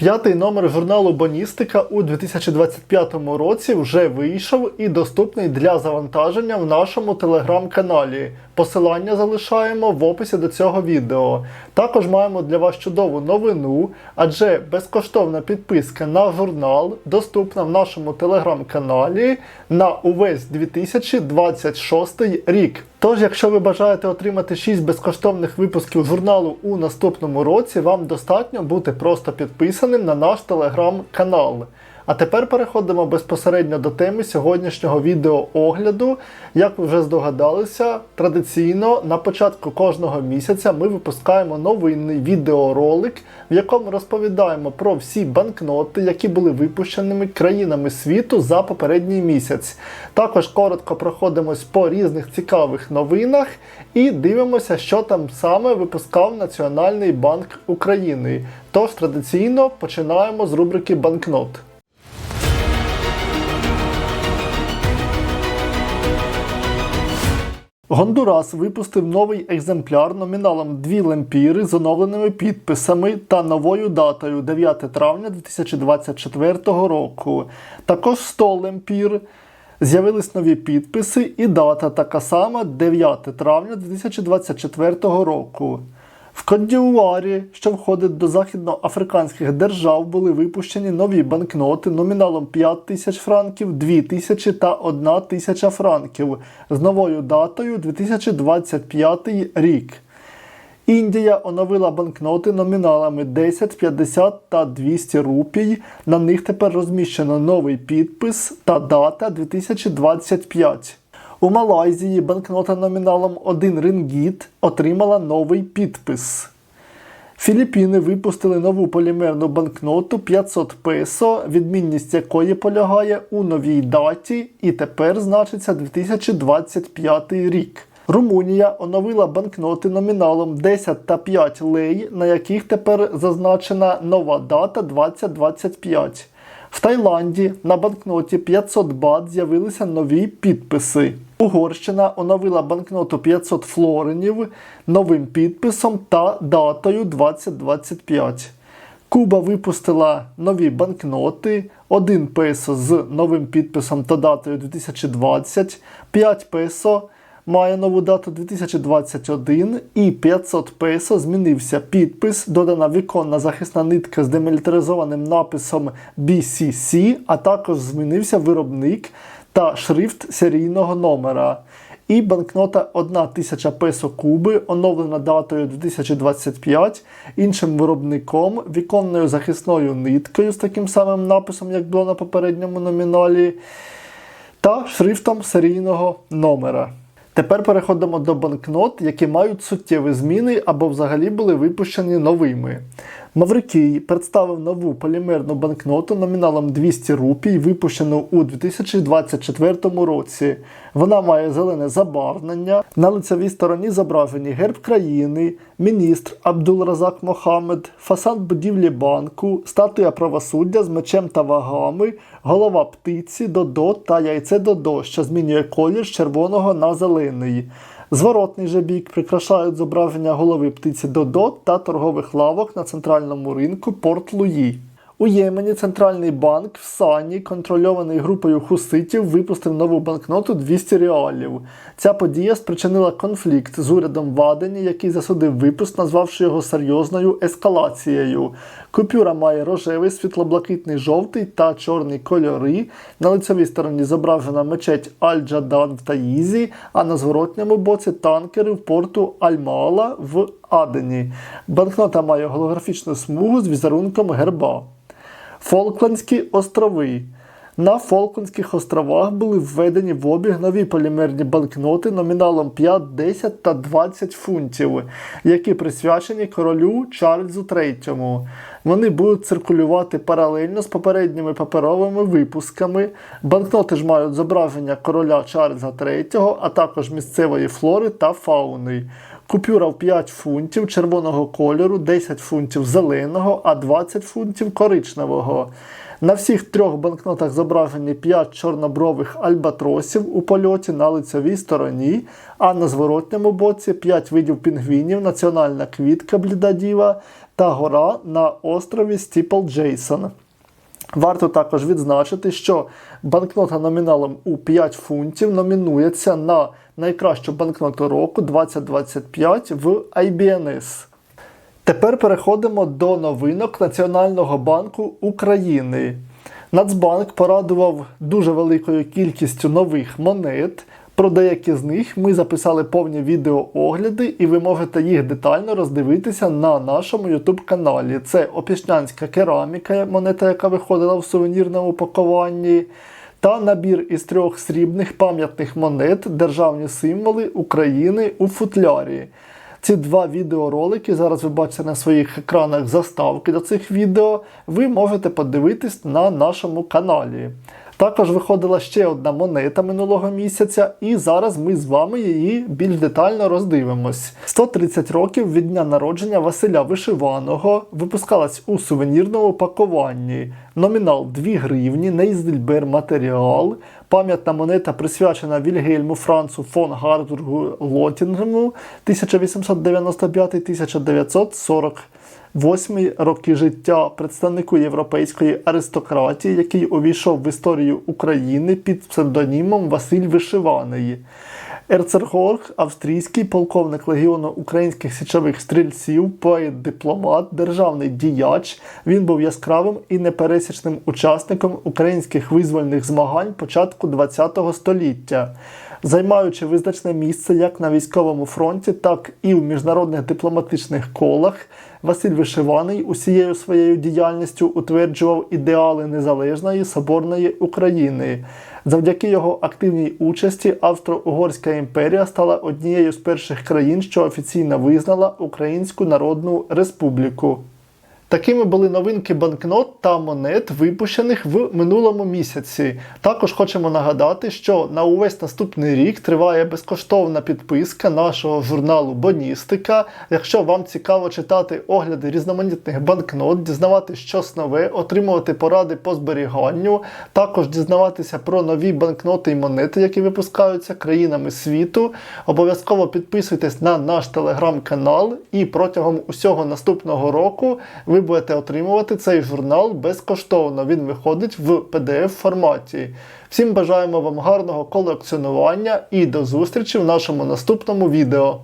П'ятий номер журналу Боністика у 2025 році вже вийшов і доступний для завантаження в нашому телеграм-каналі. Посилання залишаємо в описі до цього відео. Також маємо для вас чудову новину, адже безкоштовна підписка на журнал доступна в нашому телеграм-каналі на увесь 2026 рік. Тож, якщо ви бажаєте отримати 6 безкоштовних випусків журналу у наступному році, вам достатньо бути просто підписаним на наш телеграм-канал. А тепер переходимо безпосередньо до теми сьогоднішнього відеоогляду. Як ви вже здогадалися, традиційно на початку кожного місяця ми випускаємо новинний відеоролик, в якому розповідаємо про всі банкноти, які були випущеними країнами світу за попередній місяць. Також коротко проходимось по різних цікавих новинах і дивимося, що там саме випускав Національний банк України. Тож традиційно починаємо з рубрики банкнот. Гондурас випустив новий екземпляр номіналом 2 лемпіри з оновленими підписами та новою датою 9 травня 2024 року. Також 100 лемпір. З'явились нові підписи і дата така сама 9 травня 2024 року. В Коддіуарі, що входить до західноафриканських держав, були випущені нові банкноти номіналом 5 тисяч франків, 2 тисячі та 1 тисяча франків з новою датою 2025 рік. Індія оновила банкноти номіналами 10, 50 та 200 рупій. На них тепер розміщено новий підпис та дата 2025. У Малайзії банкнота номіналом 1 рингіт отримала новий підпис. Філіппіни випустили нову полімерну банкноту 500 песо, відмінність якої полягає у новій даті і тепер значиться 2025 рік. Румунія оновила банкноти номіналом 10 та 5 лей, на яких тепер зазначена нова дата 2025. В Таїланді на банкноті 500 бат з'явилися нові підписи. Угорщина оновила банкноту 500 флоренів новим підписом та датою 2025. Куба випустила нові банкноти, 1 песо з новим підписом та датою 2020, 5 песо має нову дату 2021 і 500 песо змінився підпис, додана віконна захисна нитка з демілітаризованим написом BCC, а також змінився виробник та шрифт серійного номера. І банкнота 1000 песо Куби, оновлена датою 2025, іншим виробником, віконною захисною ниткою з таким самим написом, як було на попередньому номіналі, та шрифтом серійного номера. Тепер переходимо до банкнот, які мають суттєві зміни або взагалі були випущені новими. Маврикій представив нову полімерну банкноту номіналом 200 рупій, випущену у 2024 році. Вона має зелене забарвлення. На лицевій стороні зображені герб країни, міністр Абдул-Разак Мохамед, фасад будівлі банку, статуя правосуддя з мечем та вагами, голова птиці, додо та яйце додо, що змінює колір з червоного на зелений. Зворотний же бік прикрашають зображення голови птиці Додо та торгових лавок на центральному ринку Порт Луї. У Ємені центральний банк в Сані, контрольований групою хуситів, випустив нову банкноту 200 реалів. Ця подія спричинила конфлікт з урядом в Адені, який засудив випуск, назвавши його серйозною ескалацією. Купюра має рожевий, світлоблакитний жовтий та чорний кольори. На лицевій стороні зображена мечеть Аль-Джадан в Таїзі, а на зворотньому боці танкери в порту Аль-Маала в Адені. Банкнота має голографічну смугу з візерунком герба. Фолклендські острови. На Фолклендських островах були введені в обіг нові полімерні банкноти номіналом 5, 10 та 20 фунтів, які присвячені королю Чарльзу III. Вони будуть циркулювати паралельно з попередніми паперовими випусками. Банкноти ж мають зображення короля Чарльза III, а також місцевої флори та фауни. Купюра в 5 фунтів червоного кольору, 10 фунтів зеленого, а 20 фунтів коричневого. На всіх трьох банкнотах зображені 5 чорнобрових альбатросів у польоті на лицевій стороні, а на зворотньому боці 5 видів пінгвінів, національна квітка бліда діва та гора на острові Стіпл Джейсон. Варто також відзначити, що банкнота номіналом у 5 фунтів номінується на найкращу банкноту року 2025 в IBNS. Тепер переходимо до новинок Національного банку України. Нацбанк порадував дуже великою кількістю нових монет. Про деякі з них ми записали повні відеоогляди, і ви можете їх детально роздивитися на нашому YouTube каналі. Це опішнянська кераміка, монета, яка виходила в сувенірному пакуванні, та набір із трьох срібних пам'ятних монет Державні символи України у футлярі. Ці два відеоролики, зараз ви бачите на своїх екранах заставки до цих відео, ви можете подивитись на нашому каналі. Також виходила ще одна монета минулого місяця, і зараз ми з вами її більш детально роздивимось. 130 років від дня народження Василя Вишиваного випускалась у сувенірному пакуванні. Номінал 2 гривні, Нейзельбер матеріал. Пам'ятна монета присвячена Вільгельму Францу фон Гардургу Лотінгему 1895-1940. Восьмі роки життя представнику європейської аристократії, який увійшов в історію України під псевдонімом Василь Вишиваний. Ерцергорг, австрійський полковник легіону українських січових стрільців, поет, дипломат, державний діяч. Він був яскравим і непересічним учасником українських визвольних змагань початку ХХ століття. Займаючи визначне місце як на військовому фронті, так і в міжнародних дипломатичних колах, Василь Вишиваний усією своєю діяльністю утверджував ідеали незалежної соборної України. Завдяки його активній участі Австро-Угорська імперія стала однією з перших країн, що офіційно визнала Українську Народну Республіку. Такими були новинки банкнот та монет, випущених в минулому місяці. Також хочемо нагадати, що на увесь наступний рік триває безкоштовна підписка нашого журналу Боністика. Якщо вам цікаво читати огляди різноманітних банкнот, дізнавати щось нове, отримувати поради по зберіганню, також дізнаватися про нові банкноти і монети, які випускаються країнами світу, обов'язково підписуйтесь на наш телеграм-канал, і протягом усього наступного року будете отримувати цей журнал безкоштовно. Він виходить в PDF форматі. Всім бажаємо вам гарного колекціонування і до зустрічі в нашому наступному відео.